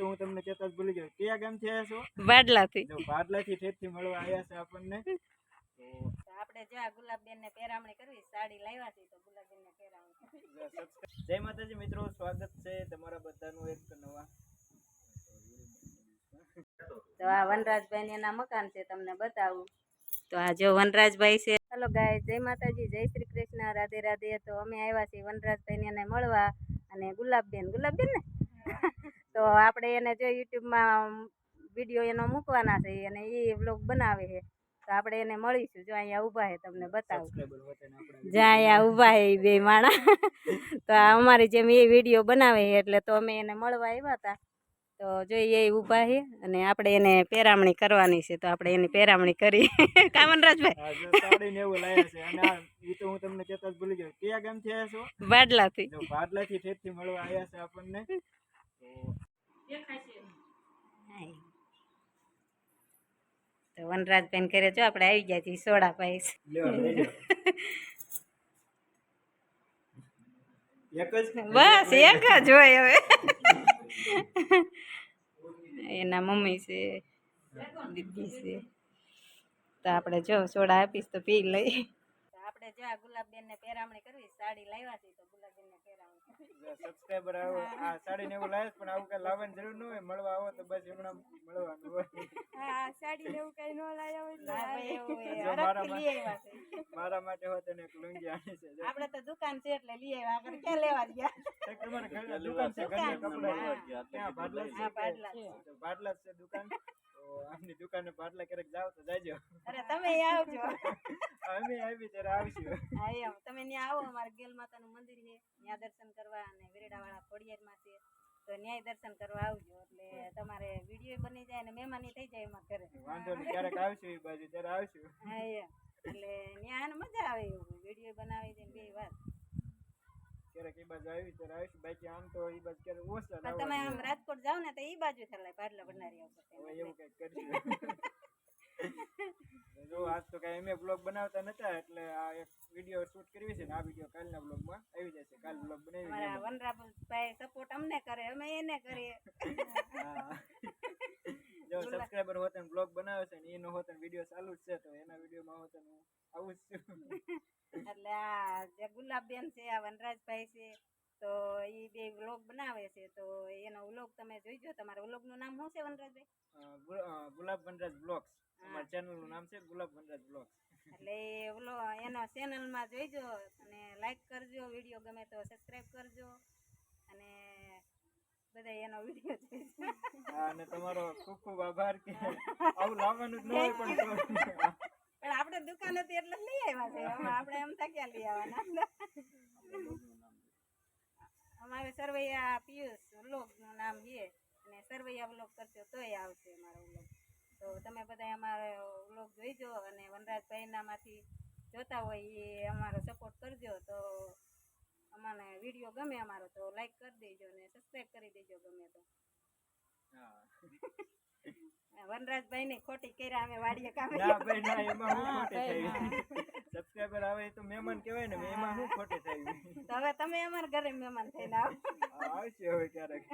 તો હું તમને કહેતા જ ભૂલી ગયો કયા ગામથી આવ્યા છો? વાડલાથી. જો ભાડલાથી ઠેઠથી મળવા આવ્યા છે આપણને. તો આપણે જો આ ગુલાબબેન ને પેરામણી કરવી સાડી લાવ્યા છે તો ગુલાબબેન ને પહેરામણી જય માતાજી મિત્રો સ્વાગત છે તમારા બધાનું એક નવા. તો આ વનરાજભાઈ ને એના મકાન છે તમને બતાવું. તો આ જો વનરાજભાઈ છે. હલો ગાય જય માતાજી જય શ્રી કૃષ્ણ રાધે રાધે. તો અમે આવ્યા છીએ વનરાજભાઈ ને મળવા અને ગુલાબબેન ગુલાબબેન ને તો આપણે એને જો યુટ્યુબમાં વીડિયો એનો મૂકવાના છે અને એ વ્લોગ બનાવે છે તો આપણે એને મળીશું. જો અહીંયા ઊભા છે તમને બતાવું. જ્યાં અહીંયા ઊભા છે બે માણા. તો અમારી જેમ એ વીડિયો બનાવે છે એટલે તો અમે એને મળવા આવ્યા હતા. તો જોઈએ એ ઊભા છે અને આપણે એને પેરામણી કરવાની છે તો આપણે એની પેરામણી કરી. કામનરાજભાઈ આવ્યા બાડલાથી ઠેઠથી મળવા આવ્યા છે આપણને. તો તો બેન કરે જો આપણે આવી ગયા છીએ સોડા જ? બસ એક જ હોય હવે. એના મમ્મી છે દીદી છે. તો આપણે જો સોડા આપીશ તો પી લઈ જો આ ગુલાબબેન ને પહેરામણી કરવી સાડી લાવ્યા છે તો ગુલાબબેન ને પહેરામણી સબસ્ક્રાઇબર આવો આ સાડી ને એવું લાવે પણ આવું કઈ લાવવાની જરૂર ન હોય મળવા આવો તો બસ હમણાં મળવાનું હોય. હા સાડી એવું કઈ ન લાવ્યા હોય તો મારા માટે મારા માટે હોત ને એક લુંગી આની છે આપણે તો દુકાન છે એટલે લઈ આવ્યા આગળ ક્યાં લેવા ગયા? તમારે દુકાન છે ઘરે કપડા. હા. ત્યાં ભાડલા છે ભાડલા છે દુકાન? આમની દુકાને પાટલા ક્યારેક જાવ તો જાજો. અરે તમે આવજો. અમે આવી ત્યારે આવશું. હા એમ. તમે ત્યાં આવો અમારે ગેલ માતાનું મંદિર છે. ત્યાં દર્શન કરવા અને વેરડાવાળા ખોડિયારમાં છે. તો ન્યાય દર્શન કરવા આવજો. એટલે તમારે વીડિયો બની જાય અને મહેમાની થઈ જાય એમાં ઘરે. વાંધો નહીં ક્યારેક આવશું એ બાજુ ત્યારે આવશું. હા એમ. એટલે ત્યાં મજા આવે એવું વીડિયો બનાવી દે બે વાર ક્યારેક એ બાજુ આવી ત્યારે આવીશું. બાકી આમ તો એ બાજુ ક્યારેક ઓછા પણ તમે આમ રાજકોટ જાઓ ને તો એ બાજુ થાય પાટલા ભંડારી હવે એવું કંઈક કરશું જો આજ તો કઈ અમે બ્લોગ બનાવતા નતા એટલે આ એક વીડિયો શૂટ કરવી છે ને આ વીડિયો કાલના બ્લોગમાં આવી જશે. કાલ બ્લોગ બનાવી અમારા વનરાભાઈ સપોર્ટ અમને કરે અમે એને કરીએ. હા. જો સબસ્ક્રાઇબર હોત ને બ્લોગ બનાવે છે ને એનો હોત ને વીડિયો ચાલુ જ છે તો એના વિડીયોમાં હોત ને હું આવું છું. એટલે આ જે ગુલાબબેન છે આ વનરાજભાઈ છે તો એ બે વ્લોગ બનાવે છે તો એનો વ્લોગ તમે જોઈજો. તમારા વ્લોગનું નામ શું છે વનરાજભાઈ? ગુલાબ વનરાજ બ્લોગ્સ. અમારા ચેનલનું નામ છે ગુલાબ વનરાજ બ્લોગ્સ. એટલે વ્લો એનો ચેનલમાં જોઈજો અને લાઈક કરજો વીડિયો ગમે તો સબસ્ક્રાઈબ કરજો અને બધા એનો વીડિયો જોઈજો. અને તમારો ખૂબ ખૂબ આભાર કે આવું લાવવાનું જ ન હોય પણ આપણે દુકાન હતી એટલે લઈ આવ્યા છે. આપણે એમ ક્યાં લઈ આવવાના. અમારે સરવૈયા પિયુષ વ્લોગનું નામ છે અને સરવૈયા વ્લોગ કરશો તોય આવશે અમારો વ્લોગ. તો તમે બધા અમારો વ્લોગ જોઈજો અને વનરાજભાઈનામાંથી જોતા હોય એ અમારો સપોર્ટ કરજો. તો અમને વીડિયો ગમે અમારો તો લાઈક કરી દેજો અને સબસ્ક્રાઈબ કરી દેજો ગમે તો. હા. વનરાજભાઈ ની ખોટી કર્યા અમે વાડીએ કામે ના ભાઈ ના એમાં હું હા, ખોટી કઈ થઈ સબસ્ક્રાઇબર આવે એ તો મહેમાન કહેવાય ને એમાં હું ખોટી થઈ તો હવે તમે અમારા ઘરે મહેમાન થઈને આવો. આવશે હવે ક્યારેક.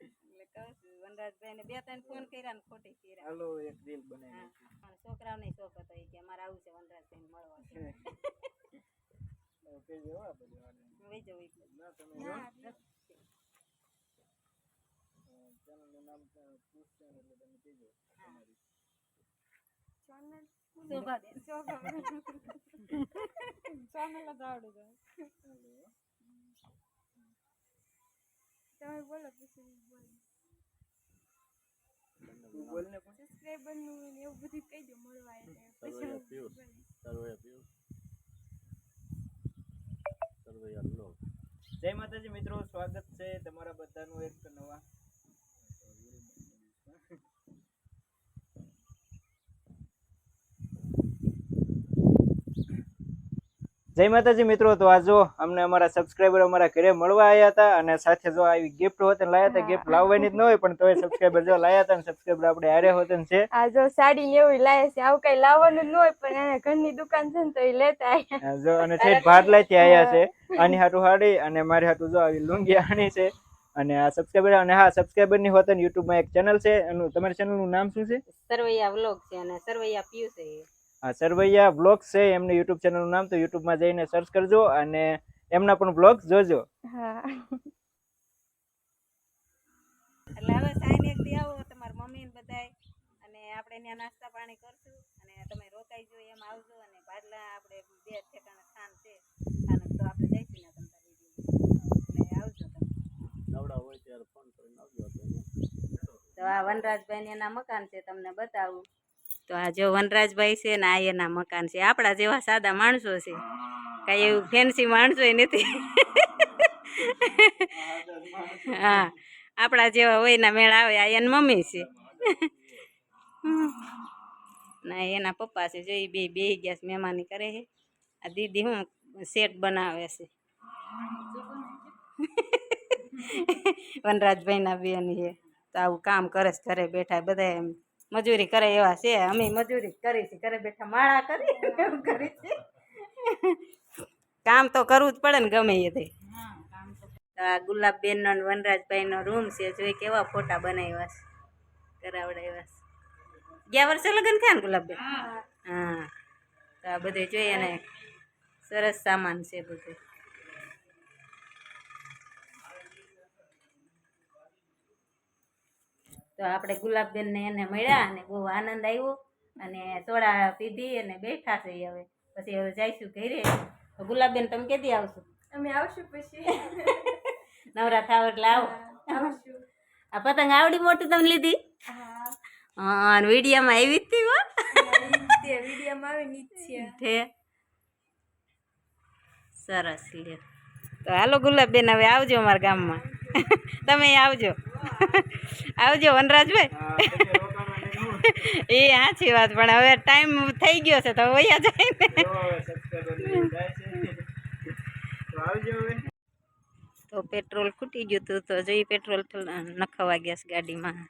એટલે કહું છું વનરાજભાઈ ને બે ત્રણ ફોન કર્યા ને ખોટી કર્યા. હાલો એક રીલ બનાવી હા. મારા છોકરાઓને શોખ હતો ઈ કે અમારે આવું છે વનરાજભાઈ મળવા. છે ઓકે જો આ બધું આને. વહી જવું એટલે તમે કહેજો તમારી ચેનલનું નામ પૂછશે ને એટલે તમે કહેજો તમારી શોભાબેન તું બોલ ને પણ જય માતાજી મિત્રો સ્વાગત છે તમારા બધાનું એક નવા જય માતાજી મિત્રો તો આ જો અમને અમારા સબસ્ક્રાઇબર અમારા ઘરે મળવા આવ્યા હતા અને સાથે જો આવી ગિફ્ટ હોત ને લાયા હતા ગિફ્ટ લાવવાની જ ન હોય પણ તોય સબસ્ક્રાઇબર જો લાયા હતા સબસ્ક્રાઈબર સબસ્ક્રાઇબર આપણે હારે હોત છે. આ જો સાડી લેવી લાયા છે આવું કઈ લાવવાનું ન હોય પણ એને ઘરની દુકાન છે ને તો એ લેતા આવ્યા જો અને ઠેઠ લાઈથી આવ્યા છે. આની હાટુ હાડી અને મારી હાટુ જો આવી લુંગી આણી છે. અને આ સબસ્ક્રાઈબર અને હા સબસ્ક્રાઈબરની હોત યુટ્યુબમાં એક ચેનલ છે. એનું તમારી ચેનલનું નામ શું છે? સરવૈયા વ્લોગ છે અને સરવૈયા પીયુ છે સરવૈયા બ્લોગ્સ છે એમની યુટ્યુબ ચેનલનું નામ તો યુટ્યુબમાં જઈને સર્ચ કરજો અને એમના પણ બ્લોગ્સ જોજો. હા. એટલે હવે સાઈન એક દી આવો તમારા મમ્મી ને બધાય. અને આપણે ત્યાં નાસ્તા પાણી કરશું અને તમે રોકાઈ જો એમ આવજો અને ભાડલા આપણે બે ઠેકાણે સ્થાન છે સ્થાનક તો આપણે જઈશું ને તમ એટલે આવજો તમે. તો આ વનરાજભાઈ એના મકાન છે તમને બતાવું. તો આ જો વનરાજભાઈ છે ને આ એના મકાન છે. આપણા જેવા સાદા માણસો છે. કાંઈ એવું ફેન્સી માણસો નથી. હા, આપણા જેવા હોય ના મેળ આવે, આ એની મમ્મી છે. ના એના પપ્પા છે જોઈ બે બે ગયા છે મહેમાની કરે છે આ દીદી હું સેટ બનાવે છે. વનરાજભાઈના બેન છે. તો આવું કામ કરે છે, ઘરે બેઠા બધા એમ. મજૂરી કરે એવા છે. અમે મજૂરી કરી છે. ઘરે બેઠા માળા કરી એવું કરી છે. કામ તો કરવું જ પડે ને ગમે એ તે. આ ગુલાબબેનનો નો વનરાજભાઈ નો રૂમ છે. જોઈ કેવા ફોટા બનાવ્યા છે. કરાવડાવ્યા છે. ગયા વર્ષે લગ્ન થયા ને ગુલાબબેન? હા. તો આ બધું જોઈએ ને સરસ સામાન છે બધું. તો આપણે ગુલાબબેન ને એને મળ્યા અને બહુ આનંદ આવ્યો. અને સોડા પીધી અને બેઠા છે હવે. પછી હવે જઈશું ઘરે. તો ગુલાબબેન તમે કેદી આવશો? અમે આવશું પછી. નવરા થાવ એટલે આવો આ પતંગ આવડી મોટી તમે લીધી? હા. વિડીયામાં આવી જ હતી તે નીચે છે. સરસ લ્યો તો હાલો ગુલાબબેન હવે આવજો અમારા ગામમાં. તમે આવજો. આવજો વનરાજભાઈ. એ સાચી વાત પણ હવે ટાઈમ થઈ ગયો છે તો વૈયા જાય ને. તો પેટ્રોલ ખૂટી ગયું હતું તો જોઈ પેટ્રોલ નખાવા ગયા છે ગાડીમાં.